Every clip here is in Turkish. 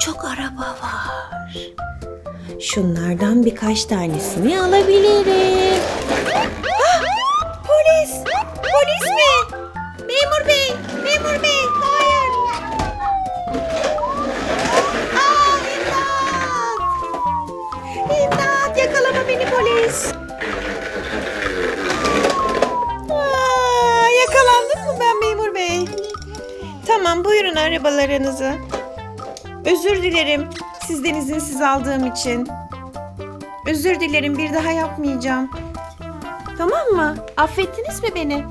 çok araba var. Şunlardan birkaç tanesini alabilirim. Ah, polis! Polis mi? Memur bey! Memur bey! Hayır! Aa, imdat! İmdat! Yakalama beni polis! Aa, yakalandım mı ben memur bey? Tamam buyurun arabalarınızı. Özür dilerim sizden izinsiz aldığım için. Özür dilerim bir daha yapmayacağım. Tamam mı? Affettiniz mi beni?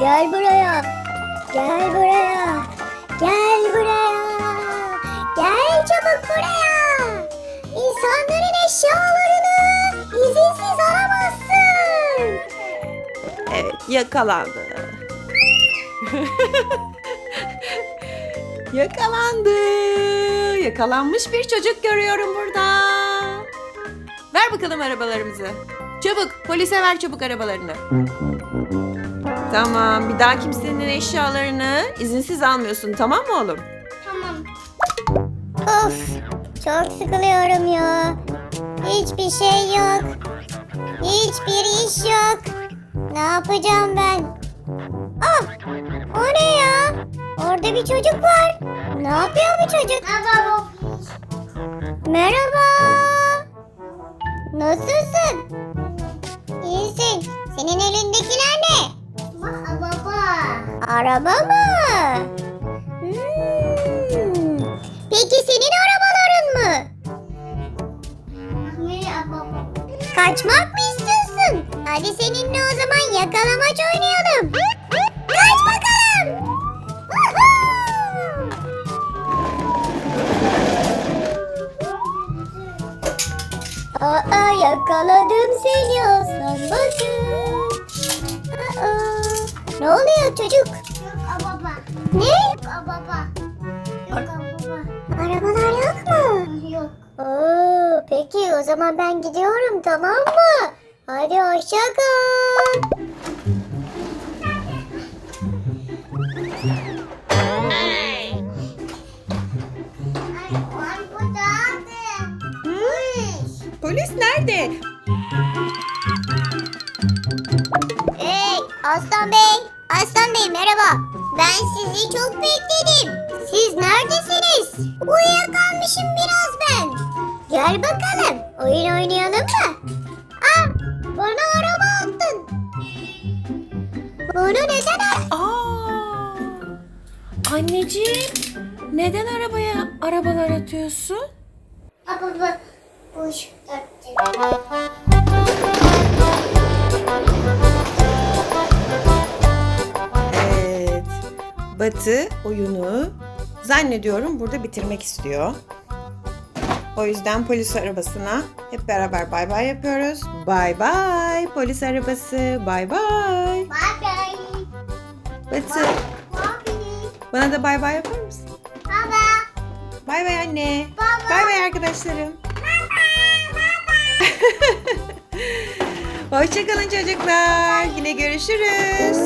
Gel buraya. Gel buraya. Gel buraya. Gel çabuk buraya. İnsanların eşyalarını izinsiz alamazsın. Evet yakalandı. Yakalandı. Yakalanmış bir çocuk görüyorum burada. Ver bakalım arabalarımızı. Çabuk polise ver çabuk arabalarını. Tamam bir daha kimsenin eşyalarını izinsiz almıyorsun tamam mı oğlum? Tamam. Of çok sıkılıyorum ya. Hiçbir şey yok. Hiçbir iş yok. Ne yapacağım ben? Ah o ne ya? Orada bir çocuk var. Ne yapıyor bu çocuk? Merhaba. Merhaba. Nasılsın? İyisin. Senin elindekiler ne? Araba. Araba mı? Hmm. Peki senin arabaların mı? Kaçmak mı istiyorsun? Hadi seninle o zaman yakalamaç oynayalım. Kaç bakalım. Aa yakaladım seni çocuk? Yok baba. Ne? Yok baba. Yok baba. Arabalar yok mu? Yok. Oo, peki o zaman ben gidiyorum tamam mı? Hadi hoşça kal. Polis nerede? Aslan Bey. Aslan Bey merhaba. Ben sizi çok bekledim. Siz neredesiniz? Uyuyakalmışım biraz ben. Gel bakalım. Oyun oynayalım mı? Aa, bana araba attın. Bunu neden attın? Aa! Anneciğim neden arabaya arabalar atıyorsun? Baba, boş Evet. Batı oyunu zannediyorum burada bitirmek istiyor. O yüzden polis arabasına hep beraber bay bay yapıyoruz. Bay bay polis arabası. Bay bay. Bye bye. Batı bana da bay bay yapar mısın? Baba. Bay bay anne. Baba. Bay bay arkadaşlarım. Hoşçakalın çocuklar. Yine görüşürüz.